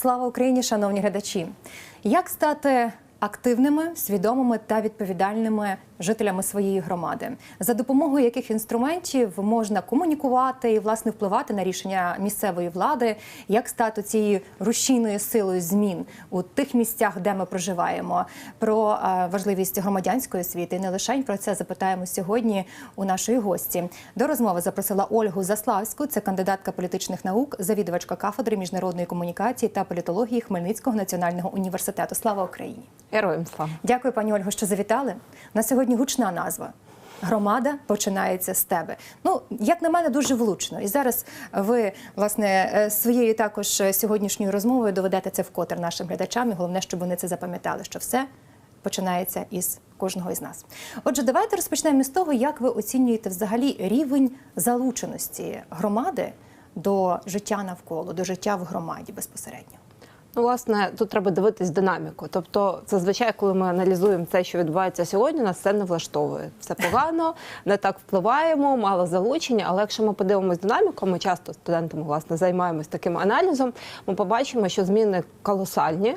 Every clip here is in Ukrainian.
Слава Україні, шановні глядачі! Як стати активними, свідомими та відповідальними жителями своєї громади, за допомогою яких інструментів можна комунікувати і власне впливати на рішення місцевої влади, як стати цією рушійною силою змін у тих місцях, де ми проживаємо, про е, важливість громадянської освіти. І не лише про це запитаємо сьогодні у нашої гості. До розмови запросила Ольгу Заславську, це кандидатка політичних наук, завідувачка кафедри міжнародної комунікації та політології Хмельницького національного університету. Слава Україні! Героям слава. Дякую, пані Ольго, що завітали. На сьогодні гучна назва. Громада починається з тебе. Ну, як на мене, дуже влучно. І зараз ви, власне, е, своєю також сьогоднішньою розмовою доведете це вкотре нашим глядачам. І головне, щоб вони це запам'ятали, що все починається із кожного із нас. Отже, давайте розпочнемо з того, як ви оцінюєте взагалі рівень залученості громади до життя навколо, до життя в громаді безпосередньо. Ну, власне, тут треба дивитись динаміку. Тобто, зазвичай, коли ми аналізуємо те, що відбувається сьогодні, нас це не влаштовує. Все погано, не так впливаємо, мало залучення. Але якщо ми подивимось динаміку, ми часто студентами власне займаємось таким аналізом. Ми побачимо, що зміни колосальні.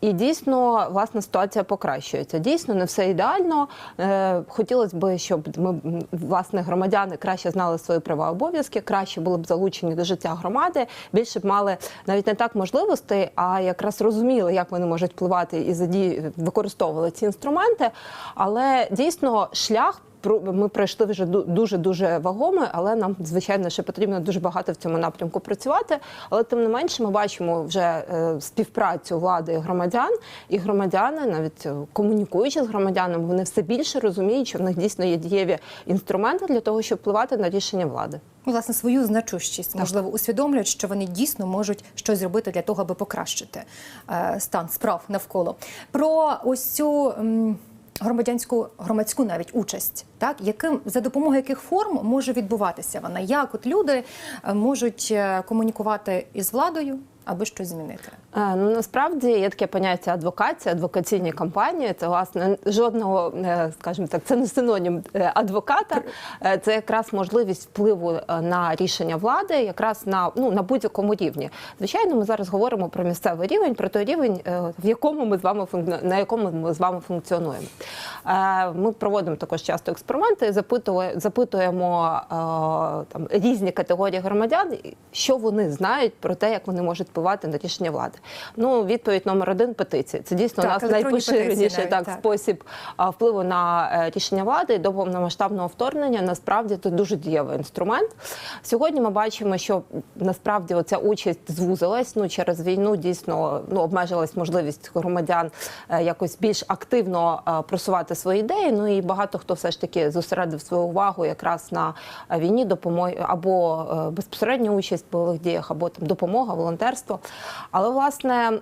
І дійсно, власне, ситуація покращується. Дійсно, не все ідеально. Е, Хотілося б, щоб ми власне громадяни краще знали свої права обов'язки, краще були б залучені до життя громади, більше б мали навіть не так можливостей, а якраз розуміли, як вони можуть впливати і задії використовували ці інструменти. Але дійсно шлях. Ми пройшли вже дуже дуже вагомий, але нам звичайно ще потрібно дуже багато в цьому напрямку працювати. Але тим не менше, ми бачимо вже е, співпрацю влади і громадян, і громадяни, навіть е, комунікуючи з громадянами, вони все більше розуміють, що в них дійсно є дієві інструменти для того, щоб впливати на рішення влади. Ну, власне, свою значущість, можливо, усвідомлюють, що вони дійсно можуть щось зробити для того, аби покращити е, стан справ навколо. Про ось цю громадянську громадську навіть участь, так яким за допомогою яких форм може відбуватися вона? Як от люди е, можуть е, комунікувати із владою, аби щось змінити? Е, Ну насправді є таке поняття адвокація, адвокаційні кампанії. Це власне жодного, е, скажімо так, це не синонім е, адвоката. Е, Це якраз можливість впливу на рішення влади, якраз на ну на будь-якому рівні. Звичайно, ми зараз говоримо про місцевий рівень, про той рівень, в якому ми з вами на якому ми з вами функціонуємо. Е, Ми проводимо також часто експерименти, запитує- запитуємо е, там різні категорії громадян, що вони знають про те, як вони можуть впливати на рішення влади. Ну, відповідь номер один петиції. Це дійсно Так, у нас найпоширеніший так, так. спосіб впливу на е, рішення влади і до повномасштабного вторгнення. Насправді це дуже дієвий інструмент. Сьогодні ми бачимо, що насправді оця участь звузилась. Ну через війну дійсно ну обмежилась можливість громадян е, якось більш активно е, просувати свої ідеї. Ну і багато хто все ж таки зосередив свою увагу якраз на війні, допомоги або безпосередня участь в бойових діях, або там допомога, волонтерство. Але власне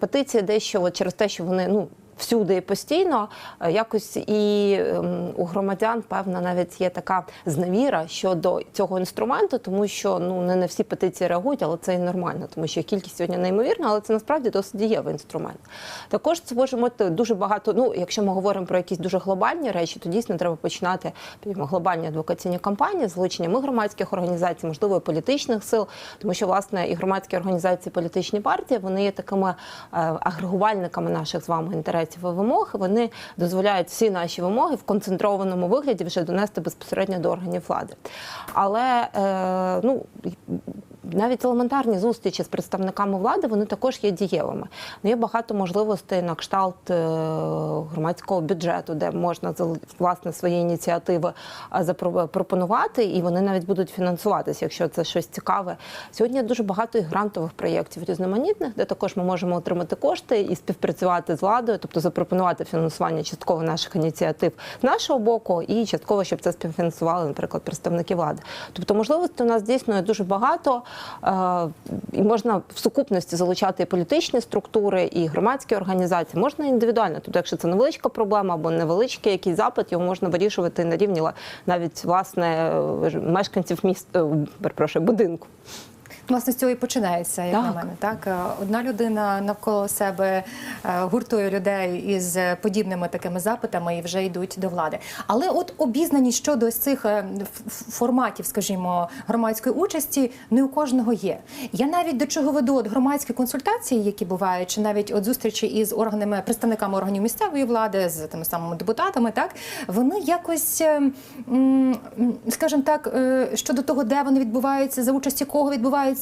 петиція дещо от через те, що вони ну. Всюди і постійно е, якось і ем, у громадян певна навіть є така зневіра щодо цього інструменту, тому що ну не на всі петиції реагують, але це і нормально, тому що кількість сьогодні неймовірна, але це насправді досить дієвий інструмент. Також це може бути дуже багато. Ну, якщо ми говоримо про якісь дуже глобальні речі, то дійсно треба починати глобальні адвокаційні кампанії, залученням і громадських організацій, можливо, і політичних сил, тому що власне і громадські організації, і політичні партії вони є такими е, агрегувальниками наших з вами інтересів і вимог. Вони дозволяють всі наші вимоги в концентрованому вигляді вже донести безпосередньо до органів влади. Але е, ну навіть елементарні зустрічі з представниками влади вони також є дієвими. Ну, є багато можливостей на кшталт е, громадського бюджету, де можна власне свої ініціативи а, запро- пропонувати, і вони навіть будуть фінансуватися, якщо це щось цікаве. Сьогодні дуже багато і грантових проєктів різноманітних, де також ми можемо отримати кошти і співпрацювати з владою, тобто запропонувати фінансування частково наших ініціатив з нашого боку, і частково, щоб це співфінансували, наприклад, представники влади. Тобто можливостей у нас дійсно дуже багато. Е, І можна в сукупності залучати і політичні структури, і громадські організації. Можна індивідуально. Тобто, якщо це невеличка проблема або невеличкий якийсь запит, його можна вирішувати на рівні навіть власне е, мешканців міст, е, перепрошую, будинку. Власне, з цього і починається, як на мене. Так, Е, одна людина навколо себе е, гуртує людей із е, подібними такими запитами і вже йдуть до влади. Але от обізнаність щодо ось цих форматів, скажімо, громадської участі, не у кожного є. Я навіть до чого веду от громадські консультації, які бувають, чи навіть от зустрічі із органами, представниками органів місцевої влади, з тими самими депутатами, так вони якось, скажімо так, щодо того, де вони відбуваються, за участі кого відбуваються,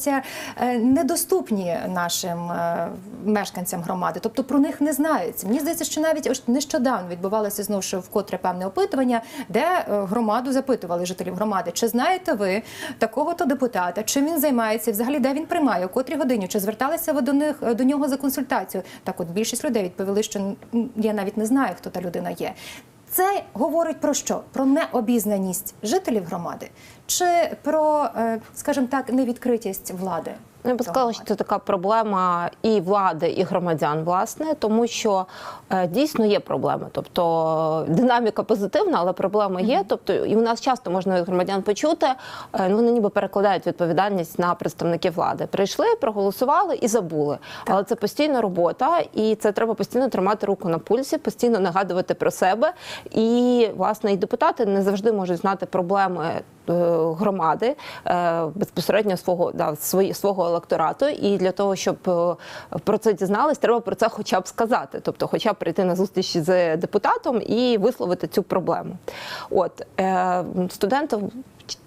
е, недоступні нашим е, мешканцям громади. Тобто про них не знаються. Мені здається, що навіть нещодавно відбувалося знову ж вкотре певне опитування, де е, громаду запитували жителів громади, чи знаєте ви такого-то депутата, чим він займається, взагалі де він приймає, о котрій годині, чи зверталися ви до них до нього за консультацією? Так, от більшість людей відповіли, що «М, я навіть не знаю, хто та людина є. Це говорить про що? Про необізнаність жителів громади чи про, е, скажімо так, невідкритість влади? Ну, Я би сказала, що це така проблема і влади, і громадян, власне, тому що е, дійсно є проблеми. Тобто динаміка позитивна, але проблеми є. Тобто, і у нас часто можна від громадян почути, е, ну вони ніби перекладають відповідальність на представників влади. Прийшли, проголосували і забули. Але це постійна робота, і це треба постійно тримати руку на пульсі, постійно нагадувати про себе. І власне і депутати не завжди можуть знати проблеми е, громади е, безпосередньо свого да, свої, свого електорату. І для того, щоб е, про це дізнались, треба про це хоча б сказати, тобто, хоча б прийти на зустріч з депутатом і висловити цю проблему. От е, студенти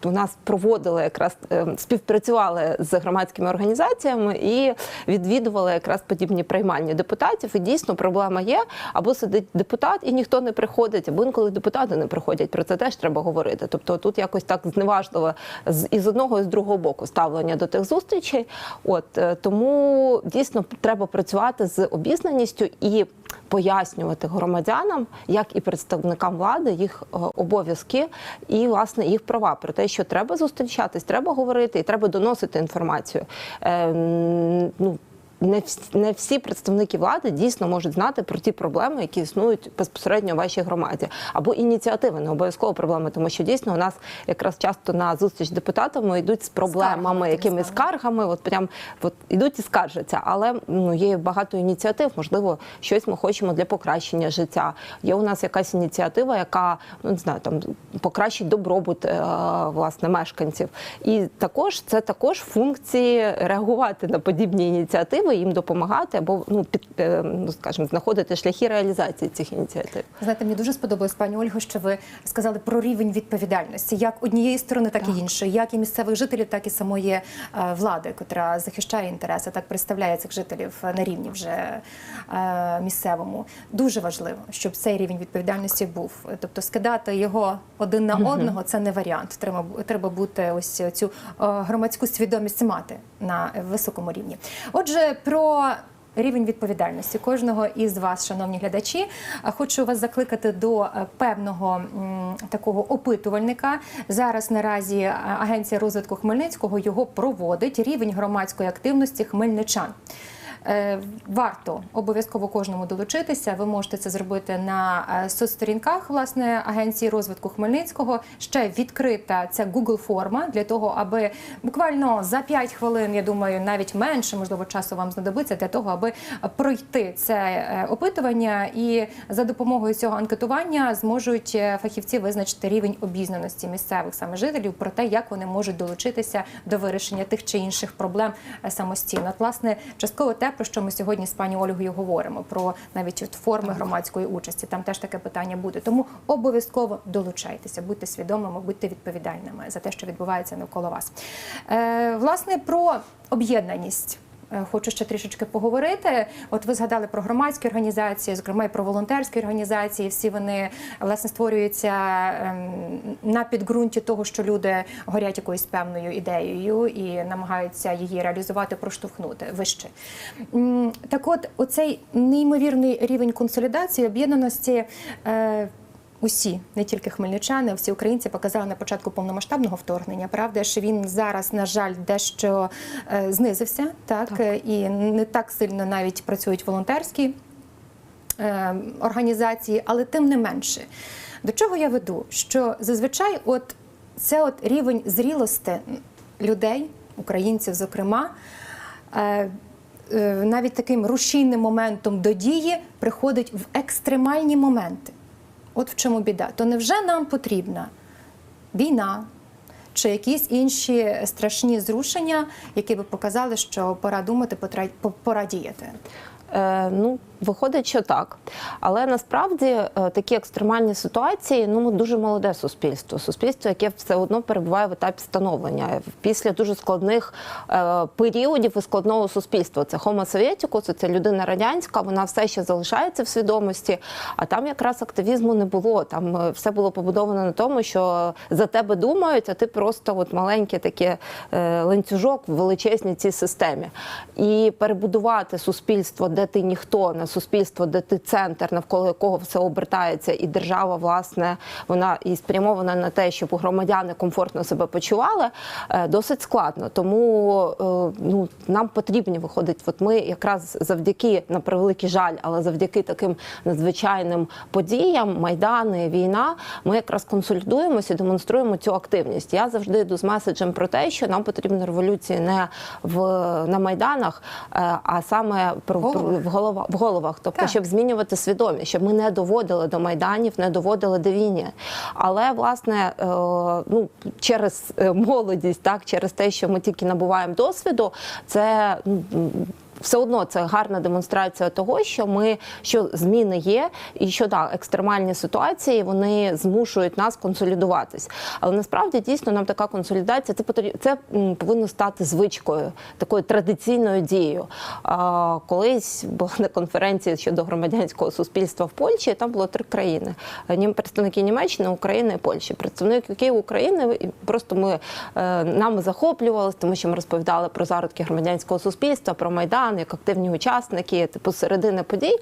у нас проводили якраз е, співпрацювали з громадськими організаціями і відвідували якраз подібні приймання депутатів. І дійсно проблема є. Або сидить депутат і ніхто не приходить, або інколи депутати не приходять. Про це теж треба говорити. Тобто тут якось так зневажливо з і з одного і з другого боку ставлення до тих зустрічей. От е, тому дійсно треба працювати з обізнаністю і пояснювати громадянам, як і представникам влади, їх е, обов'язки і власне їх права про те, що треба зустрічатись, треба говорити і треба доносити інформацію. Е, ну, не всі, не всі представники влади дійсно можуть знати про ті проблеми, які існують безпосередньо в вашій громаді, або ініціативи, не обов'язково проблеми, тому що дійсно у нас якраз часто на зустріч з депутатами йдуть з проблемами, так скаргами, от прям от ідуть і скаржаться. Але ну є багато ініціатив. Можливо, щось ми хочемо для покращення життя. Є у нас якась ініціатива, яка ну не знаю, там покращить добробут е, власне мешканців. І також це також функції реагувати на подібні ініціативи, їм допомагати або ну під е, ну скажімо, знаходити шляхи реалізації цих ініціатив. Знаєте, мені дуже сподобалось, пані Ольго, що ви сказали про рівень відповідальності, як однієї сторони, так, і іншої, як і місцевих жителів, так і самої е, влади, котра захищає інтереси, так представляє цих жителів на рівні вже е, місцевому. Дуже важливо, щоб цей рівень відповідальності був. Тобто скидати його один на одного це не варіант. Треба треба бути ось цю е, громадську свідомість мати на високому рівні. Отже, про рівень відповідальності кожного із вас, шановні глядачі. Хочу вас закликати до е, певного такого опитувальника. Зараз наразі е, Агенція розвитку Хмельницького його проводить рівень громадської активності хмельничан. Е, Варто обов'язково кожному долучитися. Ви можете це зробити на е, соцсторінках власне агенції розвитку Хмельницького. Ще відкрита ця Google форма для того, аби буквально за 5 хвилин, я думаю, навіть менше можливо часу вам знадобиться для того, аби пройти це е, опитування, і за допомогою цього анкетування зможуть фахівці визначити рівень обізнаності місцевих саме жителів про те, як вони можуть долучитися до вирішення тих чи інших проблем самостійно. От, власне, частково те, про що ми сьогодні з пані Ольгою говоримо, про навіть от форми громадської участі. Там теж таке питання буде. Тому обов'язково долучайтеся, будьте свідомими, будьте відповідальними за те, що відбувається навколо вас. Е, власне, про об'єднаність. Е, Хочу ще трішечки поговорити. От ви згадали про громадські організації, зокрема і про волонтерські організації. Всі вони власне створюються ем, на підґрунті того, що люди горять якоюсь певною ідеєю і намагаються її реалізувати, проштовхнути вище. Так, от, оцей неймовірний рівень консолідації, об'єднаності. Усі, не тільки хмельничани, всі українці показали на початку повномасштабного вторгнення. Правда, що він зараз, на жаль, дещо е, знизився, так, Так. І не так сильно навіть працюють волонтерські е, організації, але тим не менше. До чого я веду? Що зазвичай, от це от рівень зрілості людей українців, зокрема. Е, навіть таким рушійним моментом до дії приходить в екстремальні моменти. От в чому біда. То невже нам потрібна війна чи якісь інші страшні зрушення, які би показали, що пора думати, пора діяти? Е, ну, виходить, що так. Але насправді е, такі екстремальні ситуації ну дуже молоде суспільство. Суспільство, яке все одно перебуває в етапі становлення після дуже складних е, періодів і складного суспільства. Це Homo Sovieticus, це людина радянська, вона все ще залишається в свідомості. А там якраз активізму не було. Там е, все було побудовано на тому, що за тебе думають, а ти просто от маленький такий е, ланцюжок в величезній цій системі. І перебудувати суспільство, де ти ніхто, на суспільство, де ти центр, навколо якого все обертається, і держава, власне, вона і спрямована на те, щоб громадяни комфортно себе почували, е, досить складно. Тому е, ну, нам потрібні виходить. От ми якраз завдяки на превеликий жаль, але завдяки таким надзвичайним подіям, майдани, війна, ми якраз консолідуємося і демонструємо цю активність. Я завжди йду з меседжем про те, що нам потрібна революція не в на майданах, е, а саме про, про Головах. Головах, тобто Так. щоб змінювати свідомість, щоб ми не доводили до майданів, не доводили до війни. Але власне е, ну через е, молодість, так через те, що ми тільки набуваємо досвіду, це ну, все одно це гарна демонстрація того, що ми що зміни є, і що да, екстремальні ситуації вони змушують нас консолідуватись. Але насправді дійсно нам така консолідація це це повинно стати звичкою, такою традиційною дією. Колись була на конференції щодо громадянського суспільства в Польщі. Там було три країни: представники Німеччини, України і Польщі. Представники України просто ми е, нами захоплювалися, тому що ми розповідали про зародки громадянського суспільства, про майдан як активні учасники, типу середини подій.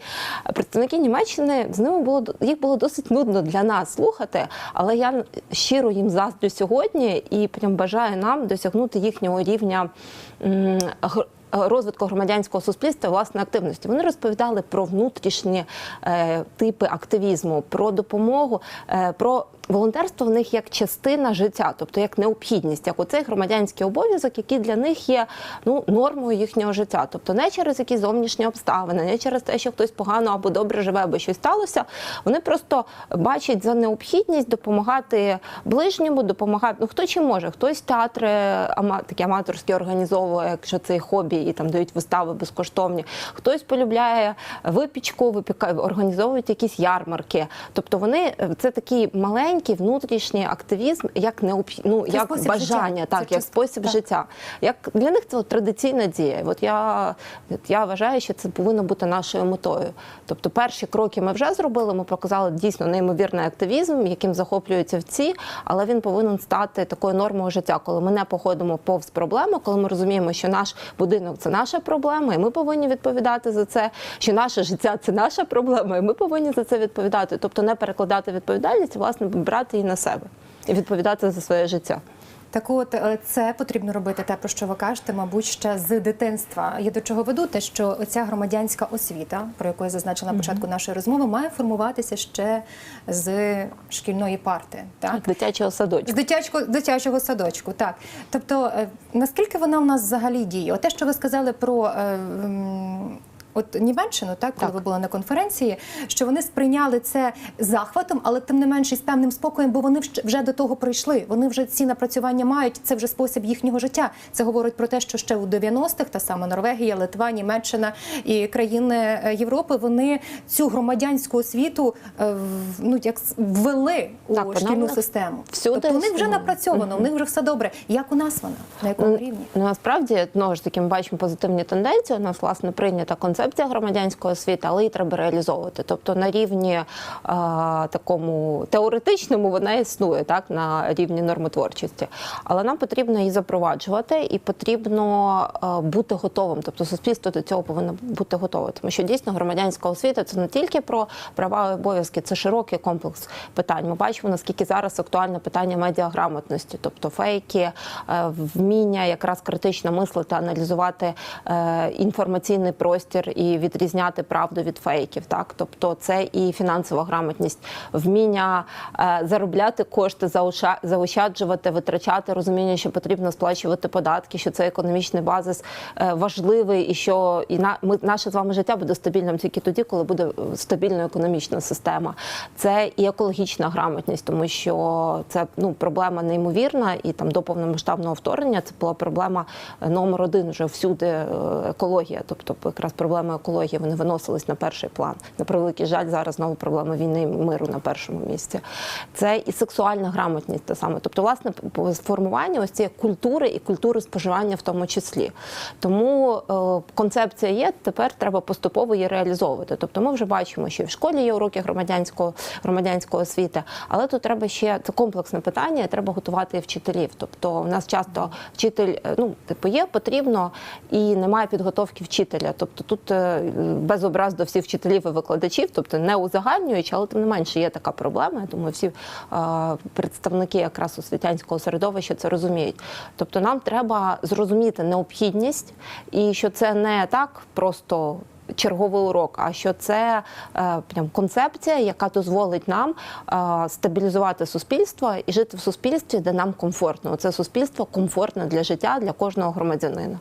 Представники Німеччини з ними було їх було досить нудно для нас слухати, але я щиро їм заздрю сьогодні і прям бажаю нам досягнути їхнього рівня. Розвитку громадянського суспільства власне активності вони розповідали про внутрішні е, типи активізму, про допомогу, е, про волонтерство в них як частина життя, тобто як необхідність, як оцей громадянський обов'язок, який для них є ну нормою їхнього життя. Тобто не через якісь зовнішні обставини, не через те, що хтось погано або добре живе, або щось сталося. Вони просто бачать за необхідність допомагати ближньому, допомагати. Ну хто чим може, хтось театри ама, такі аматорські організовує, якщо це хобі, і там дають вистави безкоштовні. Хтось полюбляє випічку, випікає, організовують якісь ярмарки. Тобто вони це такий маленький внутрішній активізм, як необх... ну, Це як спосіб бажання, життя. так Це як спосіб так. життя. Як для них це от традиційна дія. От я, от я вважаю, що це повинно бути нашою метою. Тобто, перші кроки ми вже зробили. Ми показали дійсно неймовірний активізм, яким захоплюються всі, але він повинен стати такою нормою життя, коли ми не походимо повз проблему, коли ми розуміємо, що наш будинок це наша проблема, і ми повинні відповідати за це. Що наше життя це наша проблема, і ми повинні за це відповідати. Тобто не перекладати відповідальність, власне, брати її на себе і відповідати за своє життя. Так от е, це потрібно робити, те, про що ви кажете, мабуть, ще з дитинства. Я до чого веду, те, що ця громадянська освіта, про яку я зазначила на початку нашої розмови, має формуватися ще з шкільної парти. Так? Дитячого садочку. З дитячого, дитячого садочку, так. Тобто, е, наскільки вона у нас взагалі діє? От те, що ви сказали про. е, От Німеччину, так, коли Так. ви були на конференції, що вони сприйняли це захватом, але тим не менше з певним спокоєм, бо вони вже до того прийшли. Вони вже ці напрацювання мають. Це вже спосіб їхнього життя. Це говорить про те, що ще у 90-х та сама Норвегія, Литва, Німеччина і країни е, Європи вони цю громадянську освіту е, ну як ввели у Так, шкільну систему. всюди тобто у них вже напрацьовано, у них вже все добре. Як у нас вона? На якому рівні? Ну, насправді знову ж таки ми бачимо позитивні тенденції. У нас власне прийнята концепція громадянської освіти, але її треба реалізовувати. Тобто на рівні е, такому теоретичному вона існує так на рівні нормотворчості. Але нам потрібно її запроваджувати і потрібно е, бути готовим. Тобто суспільство до цього повинно бути готове. Тому що дійсно громадянська освіта це не тільки про права і обов'язки, це широкий комплекс питань. Ми бачимо наскільки зараз актуальне питання медіаграмотності, тобто фейки, е, вміння якраз критично мислити, аналізувати інформаційний простір і відрізняти правду від фейків. Так, тобто це і фінансова грамотність, вміння е, заробляти кошти, заоща- заощаджувати, витрачати, розуміння, що потрібно сплачувати податки, що це економічний базис е, важливий, і що і на ми наше з вами життя буде стабільним тільки тоді, коли буде е, стабільна економічна система. Це і екологічна грамотність, тому що це ну проблема неймовірна, і там до повномасштабного вторгнення це була проблема номер один вже всюди екологія. Тобто, якраз проблеми екології вони виносились на перший план. На превеликий жаль, зараз знову проблема війни і миру на першому місці. Це і сексуальна грамотність те саме. Тобто, власне, формування ось цієї культури і культури споживання в тому числі. Тому е, концепція є. Тепер треба поступово її реалізовувати. Тобто, ми вже бачимо, що і в школі є уроки громадянського громадянської освіти, але тут треба ще це комплексне питання. Треба готувати вчителів. Тобто, у нас часто вчитель, е, ну типу, є потрібно і немає підготовки вчителя. Тобто тут е, без образ до всіх вчителів і викладачів, тобто не узагальнюючи, але тим не менше є така проблема. Я думаю, всі е, представники якраз освітянського середовища це розуміють. Тобто, нам треба зрозуміти необхідність і що це не так просто. Черговий урок, а що це е, прям концепція, яка дозволить нам е, стабілізувати суспільство і жити в суспільстві, де нам комфортно. Це суспільство комфортне для життя для кожного громадянина.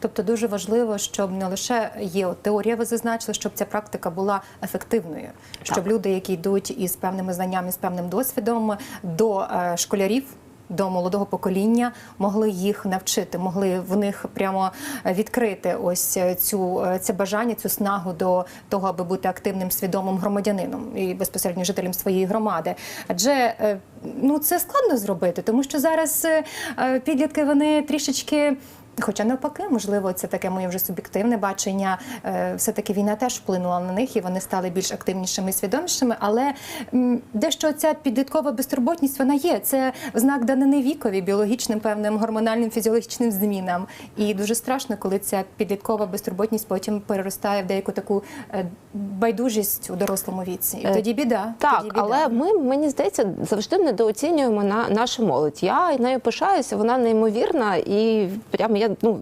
Тобто дуже важливо, щоб не лише є теорія, ви зазначили, щоб ця практика була ефективною, щоб люди, які йдуть із певними знаннями, з певним досвідом до е, школярів. До молодого покоління могли їх навчити, могли в них прямо е, відкрити ось цю е, це бажання, цю снагу до того, аби бути активним свідомим громадянином і безпосередньо жителем своєї громади. Адже е, ну це складно зробити, тому що зараз е, е, підлітки вони трішечки. Хоча навпаки, можливо, це таке моє вже суб'єктивне бачення. Е, Все-таки війна теж вплинула на них, і вони стали більш активнішими і свідомішими. Але дещо ця підліткова безтурботність вона є. Це знак данини вікові, біологічним певним гормональним фізіологічним змінам. І дуже страшно, коли ця підліткова безтурботність потім переростає в деяку таку е, байдужість у дорослому віці. І Е, тоді біда. Так, тоді біда. але ми мені здається завжди недооцінюємо на нашу молодь. Я нею пишаюся, вона неймовірна, і прямо я ну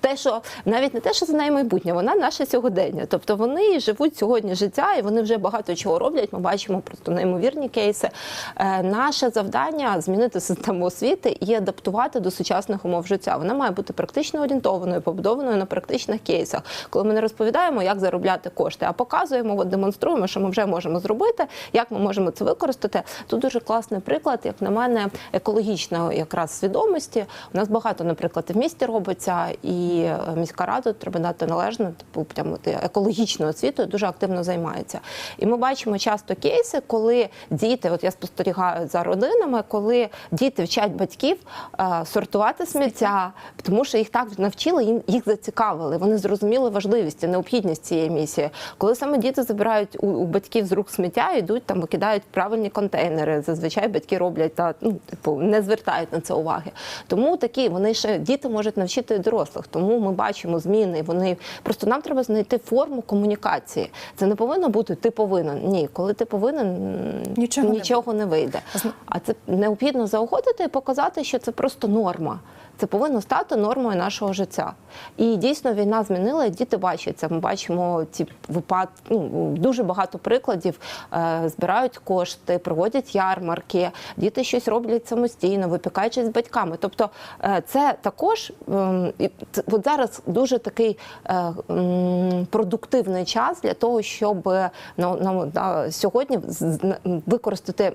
те, що навіть не те, що за неї майбутнє, вона наше сьогодення. Тобто вони живуть сьогодні життя, і вони вже багато чого роблять. Ми бачимо просто неймовірні кейси. Е, наше завдання змінити систему освіти і адаптувати до сучасних умов життя. Вона має бути практично орієнтованою, побудованою на практичних кейсах. Коли ми не розповідаємо, як заробляти кошти, а показуємо, демонструємо, що ми вже можемо зробити, як ми можемо це використати. Тут дуже класний приклад, як на мене, екологічної якраз свідомості. У нас багато, наприклад, в місті робиться, і е, міська рада треба дати належне, типу прямо екологічною освітою дуже активно займається. І ми бачимо часто кейси, коли діти, от я спостерігаю за родинами, коли діти вчать батьків е, сортувати сміття, тому що їх так навчили, їм їх зацікавили. Вони зрозуміли важливість і необхідність цієї місії. Коли саме діти забирають у, у батьків з рук сміття, йдуть там, викидають правильні контейнери. Зазвичай батьки роблять та ну типу не звертають на це уваги. Тому такі вони ще діти можуть навчити і дорослих. Тому ми бачимо зміни. Вони просто нам треба знайти форму комунікації. Це не повинно бути ти повинен. Ні, коли ти повинен, нічого, Нічого не не вийде. А це необхідно заохотити і показати, що це просто норма. Це повинно стати нормою нашого життя. І дійсно війна змінила, і діти бачать це. Ми бачимо ці випад... ну, дуже багато прикладів. Е, збирають кошти, проводять ярмарки, діти щось роблять самостійно, випікаючись з батьками. Тобто е, це також ем, от зараз дуже такий е, продуктивний час для того, щоб на сьогодні використати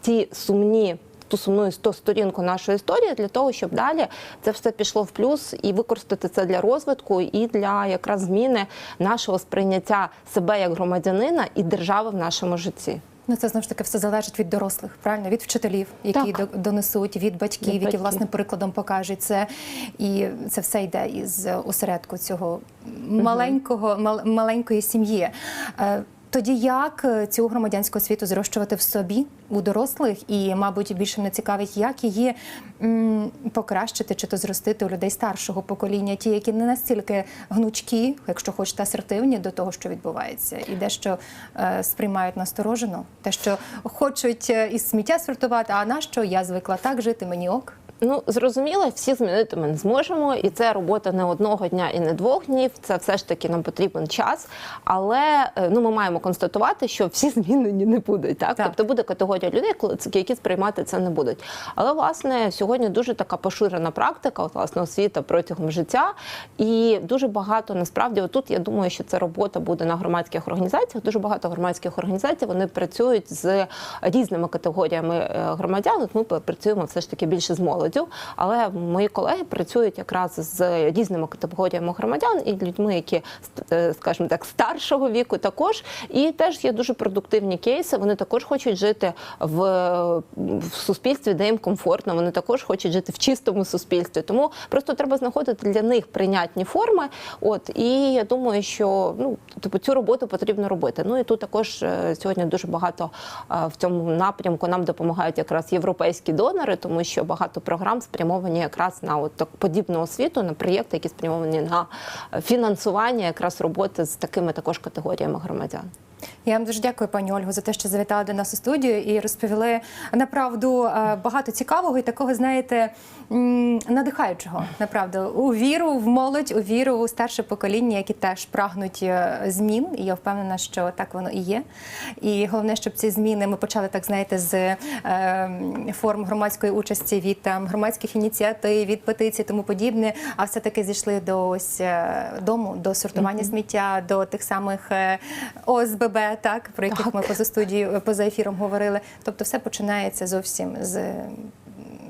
ті сумні. Ту сумну сто- сторінку нашої історії для того, щоб далі це все пішло в плюс і використати це для розвитку і для якраз зміни нашого сприйняття себе як громадянина і держави в нашому житті. Ну, це знову ж таки все залежить від дорослих, правильно від вчителів, які Так. до- донесуть, від батьків, Від які батьків. власне прикладом покажуть це. І це все йде із осередку цього маленького, мал- маленької сім'ї. Тоді як е, цю громадянську освіту зрощувати в собі у дорослих, і, мабуть, більше мене цікавить, як її м, покращити чи то зростити у людей старшого покоління, ті, які не настільки гнучкі, якщо хочете, асертивні до того, що відбувається, і дещо е, сприймають насторожено, те, що хочуть е, із сміття сортувати, а на що я звикла? Так жити, мені ок. Ну зрозуміло, всі змінити ми не зможемо, і це робота не одного дня і не двох днів. Це все ж таки нам потрібен час. Але е, ну ми маємо констатувати, що всі змінені не будуть. Так, Так. тобто буде категорія людей, які сприймати це не будуть. Але власне сьогодні дуже така поширена практика, от, власне освіта протягом життя, і дуже багато насправді отут я думаю, що це робота буде на громадських організаціях. Дуже багато громадських організацій вони працюють з різними категоріями е, громадян. От ми працюємо все ж таки більше з молоддю, але мої колеги працюють якраз з різними категоріями громадян і людьми, які е, скажімо так, старшого віку також. І теж є дуже продуктивні кейси. Вони також хочуть жити в, в суспільстві, де їм комфортно. Вони також хочуть жити в чистому суспільстві. Тому просто треба знаходити для них прийнятні форми. От і я думаю, що ну типу цю роботу потрібно робити. Ну і тут також е, сьогодні дуже багато е, в цьому напрямку нам допомагають якраз європейські донори, тому що багато програм спрямовані якраз на от так подібну освіту, на проєкти, які спрямовані на фінансування якраз роботи з такими також категоріями громадян. Я вам дуже дякую, пані Ольго, за те, що завітали до нас у студію і розповіли направду е, багато цікавого і такого, знаєте, надихаючого. Направду у віру в молодь, у віру у старше покоління, які теж прагнуть е, змін. І я впевнена, що так воно і є. І головне, щоб ці зміни ми почали так, знаєте, з е, форм громадської участі від там громадських ініціатив, від петицій, тому подібне. А все таки зійшли до ось дому, до сортування сміття, до тих самих е, Так про яких Так. ми поза студією, поза ефіром говорили. Тобто, все починається зовсім з,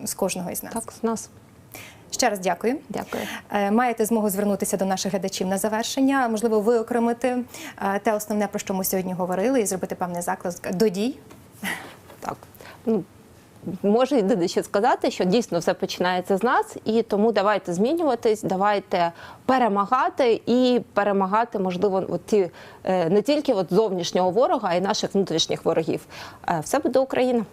з кожного із нас. Так, з нас. Ще раз дякую. Дякую. Е, Маєте змогу звернутися до наших глядачів на завершення, можливо, виокремити е, те основне, про що ми сьогодні говорили, і зробити певний заклик до дій. Так. Ну, Можу єдине ще сказати, що дійсно все починається з нас, і тому давайте змінюватись, давайте перемагати і перемагати, можливо, от ті е, не тільки от зовнішнього ворога, а й наших внутрішніх ворогів. Е, Все буде Україна.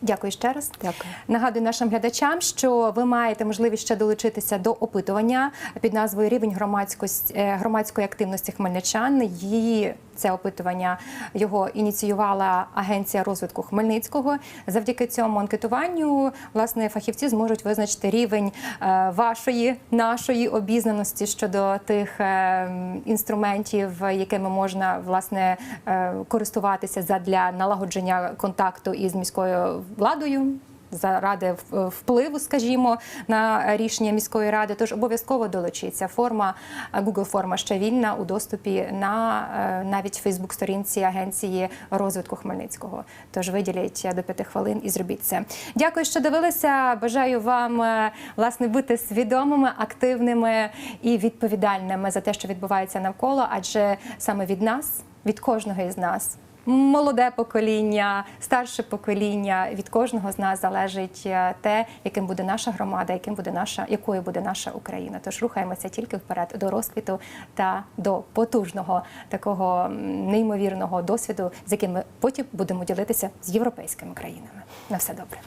Дякую ще раз. Дякую. Нагадую нашим глядачам, що ви маєте можливість ще долучитися до опитування під назвою Рівень громадськості е, громадської активності хмельничан. Її це опитування його ініціювала агенція розвитку Хмельницького. Завдяки цьому анкетуванню власне фахівці зможуть визначити рівень е, вашої нашої обізнаності щодо тих е, інструментів, якими можна власне е, користуватися задля налагодження контакту із міською владою. Заради впливу, скажімо, на рішення міської ради, тож обов'язково долучіться. Форма е, Google форма ще вільна у доступі на е, навіть Фейсбук-сторінці агенції розвитку Хмельницького. Тож виділіть до п'яти хвилин і зробіть це. Дякую, що дивилися. Бажаю вам е, власне бути свідомими, активними і відповідальними за те, що відбувається навколо, адже саме від нас, від кожного із нас. Молоде покоління, старше покоління від кожного з нас залежить е, те, яким буде наша громада, яким буде наша, якою буде наша Україна. Тож рухаємося тільки вперед до розквіту та до потужного такого неймовірного досвіду, з яким ми потім будемо ділитися з європейськими країнами. На все добре.